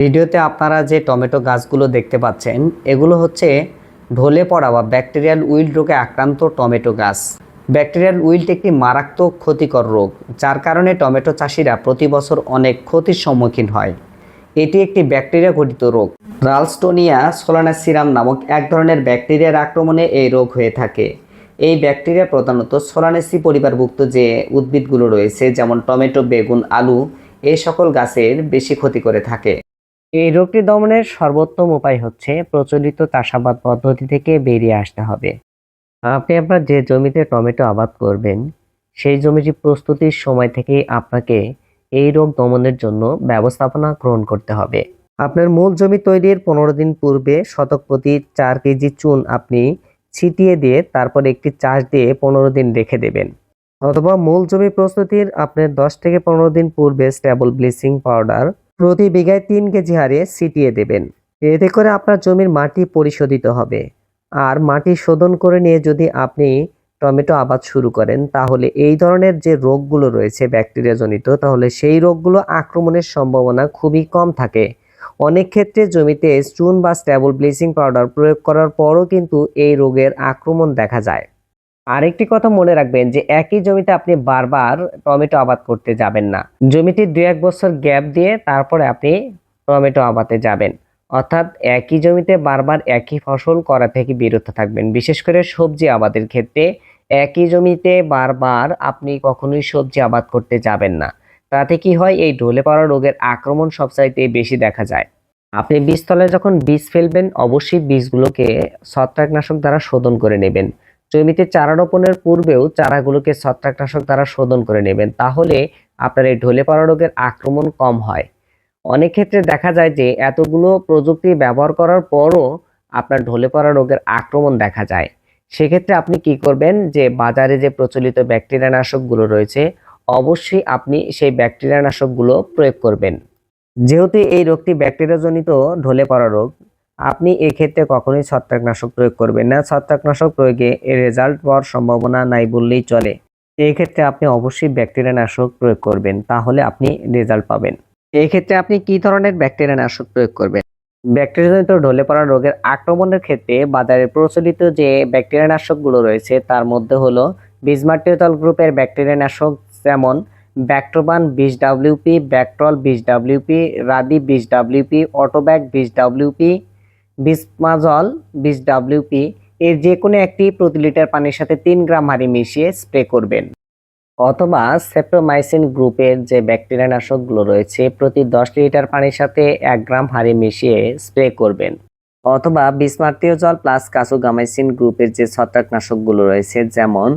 ভিডিওতে আপনারা যে টমেটো গাছগুলো দেখতে পাচ্ছেন, এগুলো হচ্ছে ঢলে পড়া বা ব্যাকটেরিয়াল উইল রোগে আক্রান্ত টমেটো গাছ। ব্যাকটেরিয়াল উইল্ট একটি মারাত্মক ক্ষতিকর রোগ, যার কারণে টমেটো চাষিরা প্রতি বছর অনেক ক্ষতির সম্মুখীন হয়। এটি একটি ব্যাকটেরিয়া ঘটিত রোগ। রালস্টোনিয়া সোলানাসিরাম নামক এক ধরনের ব্যাকটেরিয়ার আক্রমণে এই রোগ হয়ে থাকে। এই ব্যাকটেরিয়া প্রধানত সোলানেসি পরিবারভুক্ত যে উদ্ভিদগুলো রয়েছে, যেমন টমেটো, বেগুন, আলু, এই সকল গাছের বেশি ক্ষতি করে থাকে। এই রোগটি দমনের সর্বোত্তম উপায় হচ্ছে প্রচলিত চাষাবাদ পদ্ধতি থেকে বেরিয়ে আসতে হবে। আপনি আপনার যে জমিতে টমেটো আবাদ করবেন, সেই জমিটি প্রস্তুতির সময় থেকেই আপনাকে এই রোগ দমনের জন্য ব্যবস্থাপনা গ্রহণ করতে হবে। আপনার মূল জমি তৈরির পনেরো দিন পূর্বে শতক প্রতি চার কেজি চুন আপনি ছিটিয়ে দিয়ে তারপর একটি চাষ দিয়ে পনেরো দিন রেখে দেবেন। অথবা মূল জমি প্রস্তুতির আপনার দশ থেকে পনেরো দিন পূর্বে স্টেবল ব্লিচিং পাউডার প্রতি বিঘায় তিন কেজি হারে ছিটিয়ে দেবেন। এতে করে আপনার জমির মাটি পরিশোধিত হবে। আর মাটি শোধন করে নিয়ে যদি আপনি টমেটো আবাদ শুরু করেন, তাহলে এই ধরনের যে রোগগুলো রয়েছে ব্যাকটেরিয়াজনিত, তাহলে সেই রোগগুলো আক্রমণের সম্ভাবনা খুবই কম থাকে। অনেক ক্ষেত্রে জমিতে চুন বা স্ট্যাবল ব্লিচিং পাউডার প্রয়োগ করার পরও কিন্তু এই রোগের আক্রমণ দেখা যায়। আরেকটি কথা মনে রাখবেন যে একই জমিতে আপনি বারবার টমেটো আবাদ করতে যাবেন না। জমিতে দু এক বছর গ্যাপ দিয়ে তারপরে আপনি টমেটো আবাদে যাবেন। অর্থাৎ একই জমিতে বারবার একই ফসল করা থেকে বিরত থাকবেন। বিশেষ করে সবজি আবাদের ক্ষেত্রে একই জমিতে বারবার আপনি কখনোই সবজি আবাদ করতে যাবেন না। তাতে কি হয়? এই ঢলে পড়া রোগের আক্রমণ সবচাইতে বেশি দেখা যায়। আপনি বীজতলায় যখন বীজ ফেলবেন, অবশ্যই বীজগুলোকে ছত্রাকনাশক দ্বারা শোধন করে নেবেন। জমিতে চারা রোপণের পূর্বেও চারাগুলোকে ছত্রাকনাশক দ্বারা শোধন করে নেবেন, তাহলে আপনার এই ঢলে পড়া রোগের আক্রমণ কম হয়। অনেক ক্ষেত্রে দেখা যায় যে এতগুলো প্রযুক্তি ব্যবহার করার পরও আপনার ঢলে পড়া রোগের আক্রমণ দেখা যায়। সেক্ষেত্রে আপনি কি করবেন যে বাজারে যে প্রচলিত ব্যাকটেরিয়া নাশকগুলো রয়েছে, অবশ্যই আপনি সেই ব্যাকটেরিয়া নাশকগুলো প্রয়োগ করবেন। যেহেতু এই রোগটি ব্যাকটেরিয়াজনিত ঢলে পড়া রোগ আপনি এক্ষেত্রে কখনোই ছত্রাকনাশক প্রয়োগ করবেন না। ছত্রাকনাশক প্রয়োগে এর রেজাল্ট পাওয়ার সম্ভাবনা নাই বললেই চলে। এই ক্ষেত্রে আপনি অবশ্যই ব্যাকটেরিয়া নাশক প্রয়োগ করবেন, তাহলে আপনি রেজাল্ট পাবেন। এই ক্ষেত্রে আপনি কি ধরনের ব্যাকটেরিয়া নাশক প্রয়োগ করবেন? ব্যাকটেরিয়াজনিত ঢলে পড়া রোগের আক্রমণের ক্ষেত্রে বাজারে প্রচলিত যে ব্যাকটেরিয়া নাশকগুলো রয়েছে, তার মধ্যে হলো বিজমার্টিওতল গ্রুপের ব্যাকটেরিয়া নাশক যেমন ব্যাক্টোবান বিশ ডাব্লিউপি ব্যাকট্রল বিশ ডাব্লিউপি রাদি বিশ ডাব্লিউপি অটোব্যাক বিশ ডাব্লিউপি বিসমাজল বিশ ডাব্লিউপি এর যে কোনো একটি প্রতি লিটার পানির সাথে তিন গ্রাম হারি মিশিয়ে স্প্রে করবেন। অথবা সেপ্টোমাইসিন গ্রুপের যে ব্যাকটেরিয়া নাশকগুলো রয়েছে, প্রতি দশ লিটার পানির সাথে এক গ্রাম হারে মিশিয়ে স্প্রে করবেন। অথবা বিসমার্তীয় জল প্লাস কাসুগামাইসিন গ্রুপের যে ছত্রাকনাশকগুলো রয়েছে, যেমন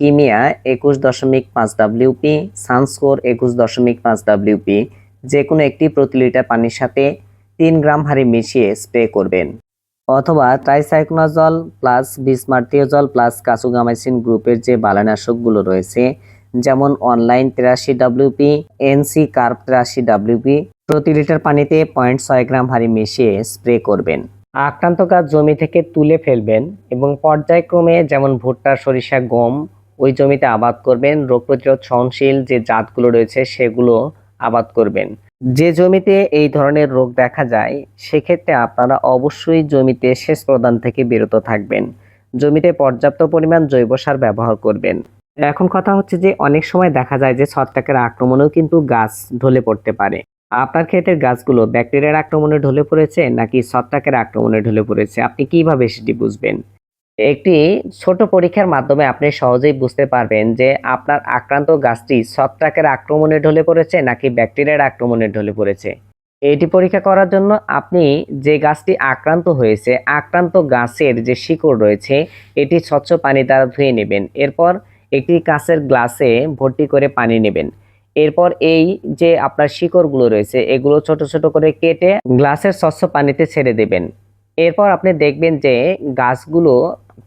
কিমিয়া একুশ দশমিক পাঁচ ডাব্লিউপি সানস্কোর একুশ দশমিক পাঁচ ডাব্লিউপি যে কোনো একটি প্রতি লিটার পানির সাথে তিন গ্রাম হারে মিশিয়ে স্প্রে করবেন। অথবা ট্রাইসাইক্লোনাজল প্লাস বিসমার্তীয় জল প্লাস কাসুগামাইসিন গ্রুপের যে বালানাশকগুলো রয়েছে, যেমন অনলাইন তেরাশি ডাব্লিউপি এনসি কার্প তেরাশি ডাব্লিউপি প্রতি লিটার পানিতে পয়েন্ট ছয় গ্রাম হারে মিশিয়ে স্প্রে করবেন। আক্রান্ত গাছ জমি থেকে তুলে ফেলবেন এবং পর্যায়ক্রমে যেমন ভুট্টা, সরিষা, গম, ওই জমিতে আবাদ করবেন। রোগ প্রতিরোধ সহনশীল যে জাতগুলো রয়েছে সেগুলো আবাদ করবেন। যে জমিতে এই ধরনের রোগ দেখা যায়, সেক্ষেত্রে আপনারা অবশ্যই জমিতে সেচ প্রদান থেকে বিরত থাকবেন। জমিতে পর্যাপ্ত পরিমাণ জৈব সার ব্যবহার করবেন। এখন কথা হচ্ছে যে, অনেক সময় দেখা যায় যে, ছত্রাকের আক্রমণেও কিন্তু গাছ ঢলে পড়তে পারে। আপনার ক্ষেতের গাছগুলো ব্যাকটেরিয়ার আক্রমণে ঢলে পড়েছে, নাকি ছত্রাকের আক্রমণে ঢলে পড়েছে? আপনি কীভাবে সেটি বুঝবেন? একটি ছোট পরীক্ষার মাধ্যমে আপনি সহজেই বুঝতে পারবেন যে আপনার আক্রান্ত গাছটি ছত্রাকের আক্রমণে ঢলে পড়েছে নাকি ব্যাকটেরিয়ার আক্রমণে ঢলে পড়েছে। এটি পরীক্ষা করার জন্য আপনি যে গাছটি আক্রান্ত হয়েছে, আক্রান্ত গাছের যে শিকড় রয়েছে, এটি স্বচ্ছ পানি দ্বারা ধুয়ে নেবেন। এরপর একটি কাঁচের গ্লাসে ভর্তি করে পানি নেবেন। এরপর এই যে আপনার শিকড়গুলো রয়েছে, এগুলো ছোট ছোট করে কেটে গ্লাসের স্বচ্ছ পানিতে ছেড়ে দেবেন। এরপর আপনি দেখবেন যে গাছগুলো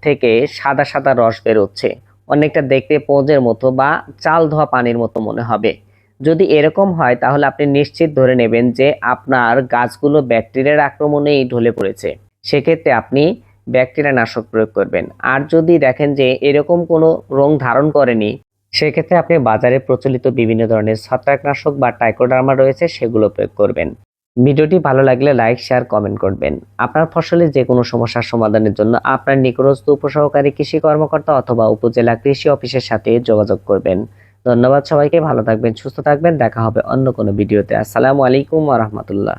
থেকে সাদা সাদা রস বেরোচ্ছে। অনেকটা দেখতে পোঁজের মতো বা চাল ধোয়া পানির মতো মনে হবে। যদি এরকম হয়, তাহলে আপনি নিশ্চিত ধরে নেবেন যে আপনার গাছগুলো ব্যাকটেরিয়ার আক্রমণেই ঢলে পড়েছে। সেক্ষেত্রে আপনি ব্যাকটেরিয়া নাশক প্রয়োগ করবেন। আর যদি দেখেন যে এরকম কোনো রং ধারণ করেনি, সেক্ষেত্রে আপনি বাজারে প্রচলিত বিভিন্ন ধরনের ছত্রাকনাশক বা টাইকোডার্মা রয়েছে, সেগুলো প্রয়োগ করবেন। ভিডিওটি ভালো লাগলে লাইক, শেয়ার, কমেন্ট করবেন। আপনার ফসলের যে কোনো সমস্যার সমাধানের জন্য আপনার নিকটস্থ উপসহকারী কৃষি কর্মকর্তা অথবা উপজেলা কৃষি অফিসের সাথে যোগাযোগ করবেন। ধন্যবাদ সবাইকে, ভালো থাকবেন, সুস্থ থাকবেন, দেখা হবে অন্য কোনো ভিডিওতে। আসসালামু আলাইকুম ওয়া রাহমাতুল্লাহ।